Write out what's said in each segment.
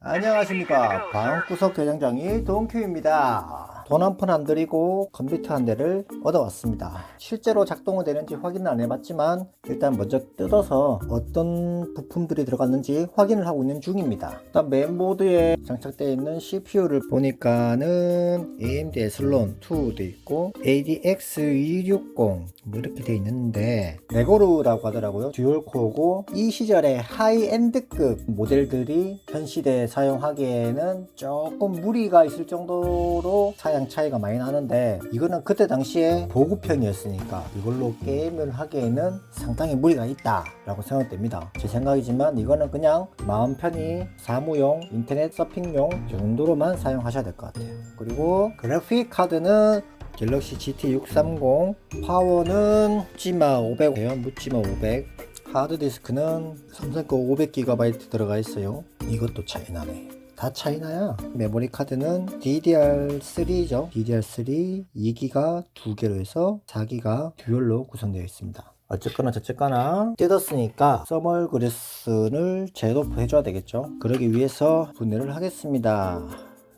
안녕하십니까. 방구석 교장장이 동큐입니다 돈 한 푼 안 들이고 컴퓨터 한 대를 얻어왔습니다. 실제로 작동은 되는지 확인은 안 해봤지만 일단 먼저 뜯어서 어떤 부품들이 들어갔는지 확인을 하고 있는 중입니다. 일단 메인보드에 장착되어 있는 CPU를 보니까는 AMD 에슬론 2도 있고 ADX260 뭐 이렇게 되어 있는데 레고루라고 하더라고요. 듀얼 코어고 이 시절에 하이엔드급 모델들이 현 시대에 사용하기에는 조금 무리가 있을 정도로 사양 차이가 많이 나는데 이거는 그때 당시에 보급형이었으니까 이걸로 게임을 하기에는 상당히 무리가 있다 라고 생각됩니다. 제 생각이지만 이거는 그냥 마음 편히 사무용 인터넷 서핑용 정도로만 사용하셔야 될 것 같아요. 그리고 그래픽 카드는 갤럭시 GT630 파워는 묻지마 500이에요 묻지마 500 하드디스크는 삼성 거 500GB 들어가 있어요. 이것도 차이 나네 다 차이나야. 메모리 카드는 DDR3죠. DDR3 2기가 2개로 해서 4기가 듀얼로 구성되어 있습니다. 어쨌거나 저쨌거나 뜯었으니까 써멀 그리스를 제도표 해줘야 되겠죠. 그러기 위해서 분해를 하겠습니다.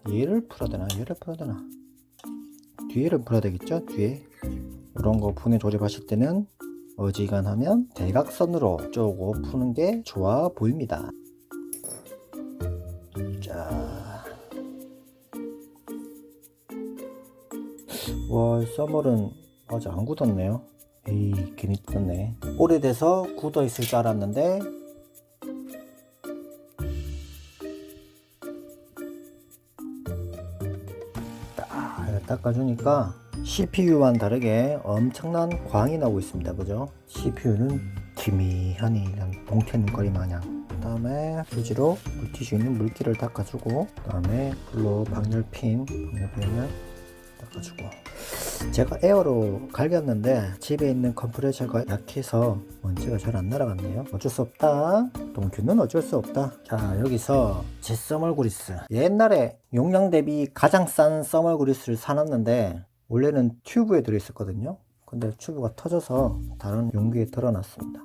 얘를 풀어야 되나 얘를 풀어야 되나. 뒤에를 풀어야 되겠죠 뒤에. 이런 거 분해 조립하실 때는 어지간하면 대각선으로 쪼고 푸는 게 좋아 보입니다 써멀은 아직 안 굳었네요. 에이, 괜히 뜯었네. 오래돼서 굳어 있을 줄 알았는데, 딱 닦아주니까 CPU와는 다르게 엄청난 광이 나오고 있습니다. 그죠? CPU는 기미하니 눈거리 마냥 그 다음에 휴지로 물티슈 있는 물기를 닦아주고 그 다음에 불로 방열핀 방열핀을 닦아주고 제가 에어로 갈겼는데 집에 있는 컴프레셔가 약해서 먼지가 잘 안 날아갔네요. 어쩔 수 없다. 동큐는 어쩔 수 없다. 자 여기서 제 써멀 그리스. 옛날에 용량 대비 가장 싼 써멀 그리스를 사놨는데 원래는 튜브에 들어있었거든요. 근데 튜브가 터져서 다른 용기에 털어놨습니다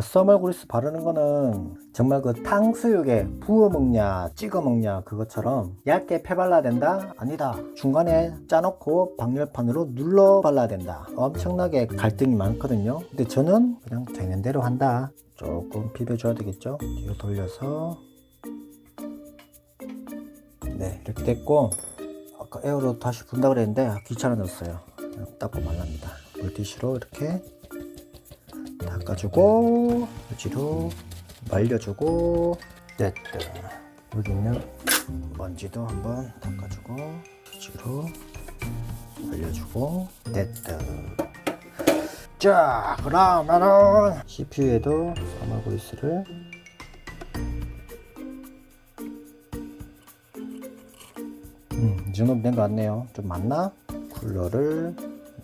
써멀 그리스 바르는 거는 정말 그 탕수육에 부어 먹냐 찍어 먹냐 그것처럼 얇게 펴 발라야 된다? 아니다. 중간에 짜놓고 방열판으로 눌러 발라야 된다. 엄청나게 갈등이 많거든요. 근데 저는 그냥 되는 대로 한다. 조금 비벼줘야 되겠죠? 뒤로 돌려서. 네 이렇게 됐고 아까 에어로 다시 분다 그랬는데 귀찮아졌어요. 그냥 닦고 말랍니다. 물티슈로 이렇게 닦아주고 휴지로 말려주고 됐다. 여기 있는 먼지도 한번 닦아주고 휴지로 말려주고 됐다. 자 그러면은 CPU에도 그리스를 음, 이 정도면 된것 같네요. 좀 많나? 쿨러를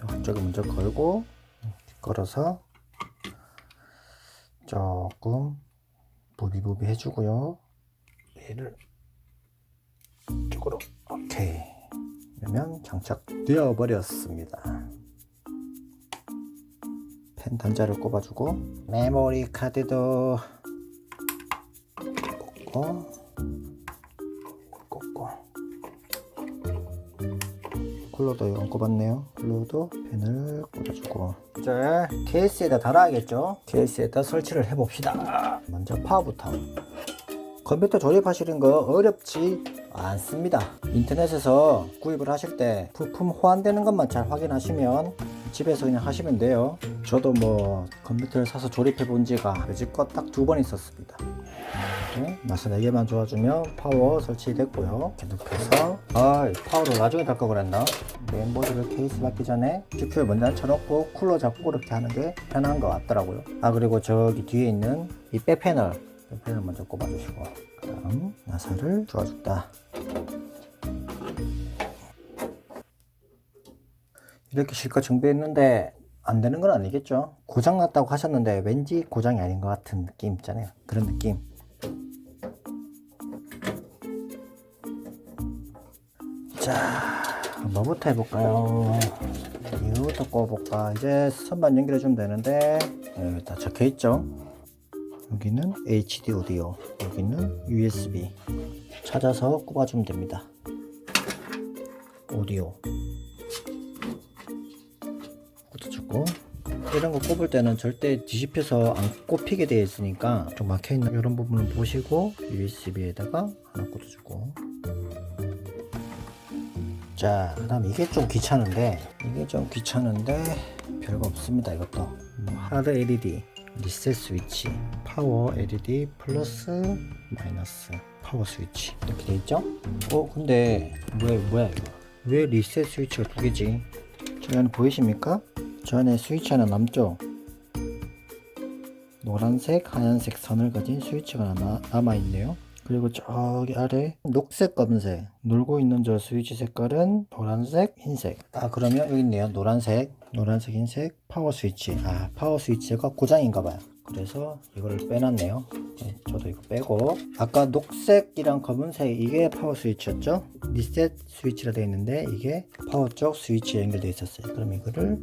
한쪽에 먼저 걸고 걸어서 조금 부비부비 해주고요. 얘를 이쪽으로 오케이. 그러면 장착되어 버렸습니다. 펜 단자를 꼽아주고 메모리 카드도 꽂고 쿨러도 안 꼽았네요. 쿨러도 펜을 꽂아주고 이제 케이스에다 달아야겠죠. 케이스에다 설치를 해봅시다. 먼저 파워부터. 컴퓨터 조립하시는 거 어렵지 않습니다. 인터넷에서 구입을 하실 때 부품 호환되는 것만 잘 확인하시면 집에서 그냥 하시면 돼요. 저도 뭐 컴퓨터를 사서 조립해 본 지가 여지껏 딱 두 번 있었습니다. 네, 마스 4개만 좋아주면 파워 설치됐고요. 이렇게 눕혀서 아 파워를 나중에 달걸 그랬나? 메인보드를 케이스 받기 전에 GPU 먼저 앉혀놓고 쿨러 잡고 이렇게 하는 게 편한 것 같더라고요. 아 그리고 저기 뒤에 있는 이 백패널 백패널 먼저 꼽아주시고 그 다음 나사를 주어준다. 이렇게 실컷 정비했는데 안 되는 건 아니겠죠? 고장 났다고 하셨는데 왠지 고장이 아닌 것 같은 느낌 있잖아요. 그런 느낌. 자, 뭐부터 해볼까요? 이거부터 꼽아볼까? 이제 선만 연결해주면 되는데, 여기 다 적혀있죠? 여기는 HD 오디오, 여기는 USB. 찾아서 꼽아주면 됩니다. 오디오. 꽂아주고. 이런 거 꼽을 때는 절대 뒤집혀서 안 꼽히게 되어 있으니까 좀 막혀있는 이런 부분을 보시고 USB에다가 하나 꽂아주고 자, 그 다음 이게 좀 귀찮은데, 이게 좀 귀찮은데, 별거 없습니다, 이것도. 뭐 하드 LED, 리셋 스위치, 파워 LED 플러스, 마이너스, 파워 스위치. 이렇게 돼 있죠? 어, 근데, 뭐야, 뭐야, 이거. 왜 리셋 스위치가 두 개지? 저 안에 보이십니까? 저 안에 스위치 하나 남죠? 노란색, 하얀색 선을 가진 스위치가 하나 남아있네요. 그리고 저기 아래 녹색 검은색. 놀고 있는 저 스위치 색깔은 노란색 흰색. 아 그러면 여기 있네요. 노란색 노란색 흰색 파워 스위치. 아 파워 스위치가 고장인가 봐요. 그래서 이거를 빼놨네요. 네, 저도 이거 빼고. 아까 녹색이랑 검은색 이게 파워 스위치였죠? 리셋 스위치라 되어 있는데 이게 파워 쪽 스위치에 연결되어 있었어요. 그럼 이거를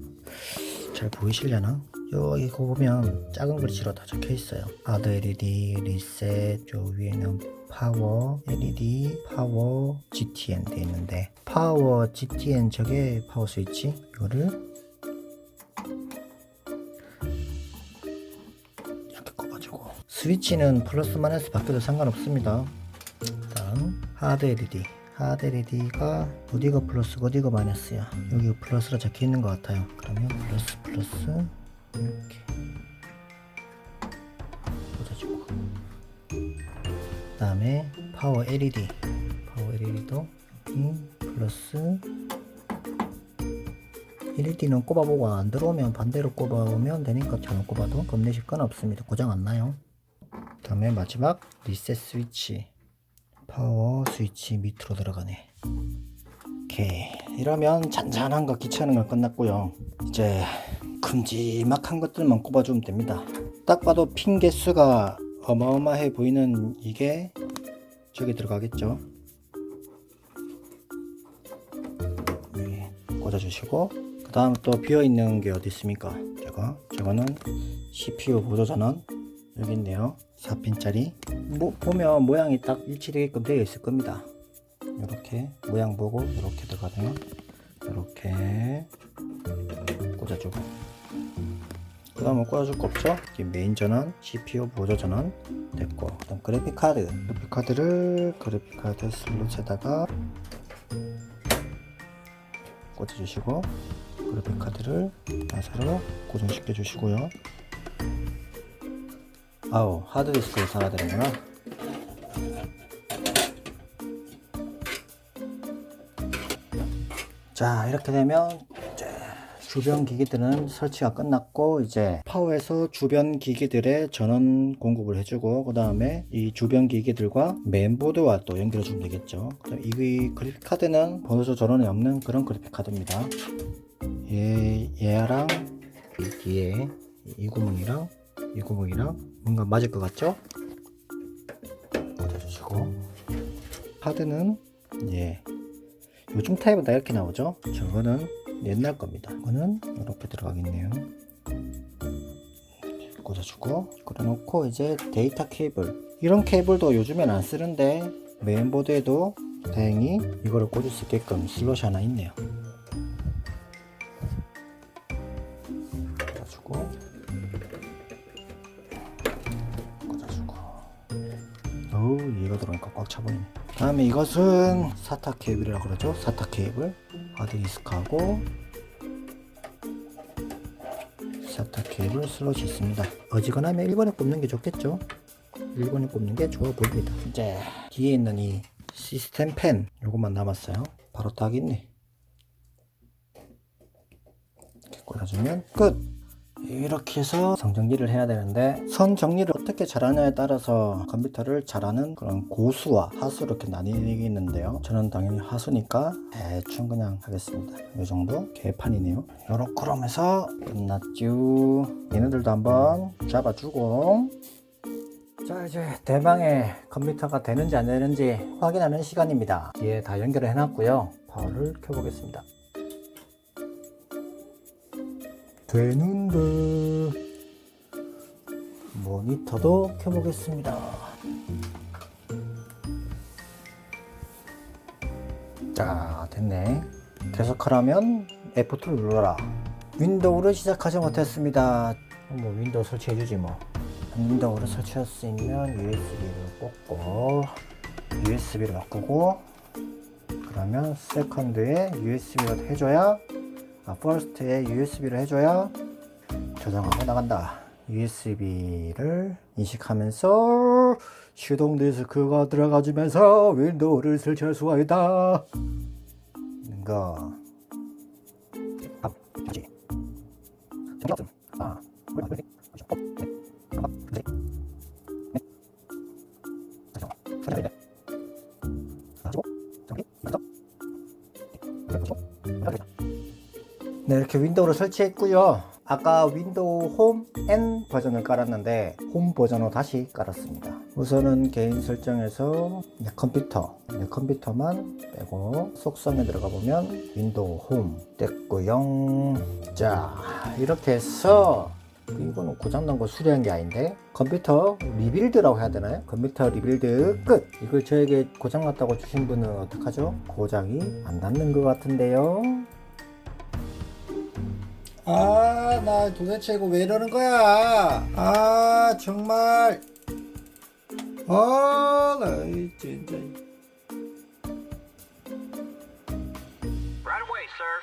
잘 보이시려나? 여기 거 보면 작은 글씨로 다 적혀 있어요. 하드 LED, 리셋, 저 위에는 파워 LED, 파워 GTN 돼 있는데 파워 GTN 저게 파워 스위치? 이거를 이렇게 꼽아주고. 스위치는 플러스 마이너스 바뀌어도 상관없습니다. 다음 하드 LED 하드 LED가 어디가 플러스고 어디가 마이너스야? 여기 플러스로 적혀 있는 것 같아요. 그러면 플러스 플러스 이렇게. 꽂아주고. 그 다음에 파워 LED 파워 LED도 플러스 LED는 꼽아보고 안 들어오면 반대로 꼽아오면 되니까 잘못 꼽아도 겁내실 건 없습니다. 고장 안 나요. 그 다음에 마지막 리셋 스위치. 파워 스위치 밑으로 들어가네. 오케이. 이러면 잔잔한 거 귀찮은 건 끝났고요. 이제 큼지막한 것들만 꼽아주면 됩니다. 딱 봐도 핀 개수가 어마어마해 보이는 이게 저기 들어가겠죠? 꽂아주시고 그 다음 또 비어있는 게 어디 있습니까? 저거. 저거는 CPU 보조 전원. 여기 있네요. 4핀짜리. 뭐, 보면 모양이 딱 일치되게끔 되어 있을 겁니다. 이렇게 모양 보고 이렇게 들어가네요. 이렇게 꽂아주고 그 다음은 꽂아줄 거 없죠? 이제 메인 전원 CPU 보조 전원 됐고. 그 다음 그래픽 카드. 그래픽 카드를 그래픽 카드 슬롯에다가 꽂아주시고 그래픽 카드를 나사로 고정시켜 주시고요. 아우 하드디스크를 사야 되는구나. 자 이렇게 되면 주변 기기들은 설치가 끝났고 이제 파워에서 주변 기기들의 전원 공급을 해주고 그 다음에 이 주변 기기들과 메인보드와 또 연결해 주면 되겠죠 이 그래픽 카드는 보조 전원이 없는 그런 그래픽 카드입니다 얘, 얘랑 이 뒤에 이 구멍이랑 이 구멍이랑 뭔가 맞을 것 같죠? 꽂아주시고 카드는 예 요즘 타입은 다 이렇게 나오죠? 저거는 옛날 겁니다. 이거는 이렇게 들어가겠네요. 꽂아주고 그려놓고 이제 데이터 케이블 이런 케이블도 요즘엔 안 쓰는데 메인보드에도 다행히 이거를 꽂을 수 있게끔 슬롯이 하나 있네요. 꽂아주고 꽂아주고 어우 얘가 들어가니까 꽉 차보이네 다음에 이것은 사타 케이블이라고 그러죠 사타 케이블 하드디스크하고 사타 케이블 슬롯이 있습니다. 어지간하면 1번에 꼽는 게 좋겠죠? 1번에 꼽는 게 좋아 보입니다. 이제 뒤에 있는 이 시스템 펜 요것만 남았어요. 바로 딱 있네. 이렇게 꽂아주면 끝 이렇게 해서 선 정리를 해야 되는데 선 정리를 어떻게 잘하냐에 따라서 컴퓨터를 잘하는 그런 고수와 하수 이렇게 나뉘겠는데요. 저는 당연히 하수니까 대충 그냥 하겠습니다. 이 정도 개판이네요. 요렇게 그러면서 끝났죠. 얘네들도 한번 잡아주고. 자 이제 대망의 컴퓨터가 되는지 안 되는지 확인하는 시간입니다. 뒤에 다 연결을 해놨고요. 파워를 켜보겠습니다 되는데 뭔 모니터도 켜보겠습니다. 자, 됐네. 계속하라면 F2를 눌러라. 윈도우를 시작하지 못했습니다. 뭐 윈도우 설치해주지 뭐. 윈도우를 설치할 수 있는 USB를 꽂고 USB를 바꾸고 그러면 세컨드에 USB를 해줘야 아, 퍼스트에 USB를 해줘야 저장하고 나간다. USB를 인식하면서 시동 디스크가 들어가주면서 윈도우를 설치할 수가 있다. 아, 뭐지? 네, 이렇게 윈도우를 설치했고요. 아까 윈도우 홈 N 버전을 깔았는데 홈 버전으로 다시 깔았습니다. 우선은 개인 설정에서 내 컴퓨터, 내 컴퓨터만 빼고 속성에 들어가 보면 윈도우 홈 됐고요. 자, 이렇게 해서 이거는 고장난 거 수리한 게 아닌데 컴퓨터 리빌드라고 해야 되나요? 컴퓨터 리빌드 끝! 이걸 저에게 고장났다고 주신 분은 어떡하죠? 고장이 안 낫는 것 같은데요? 아, 나 도대체 이거 왜 이러는 거야? 아, 정말. 아, 나 진짜. Right away, sir.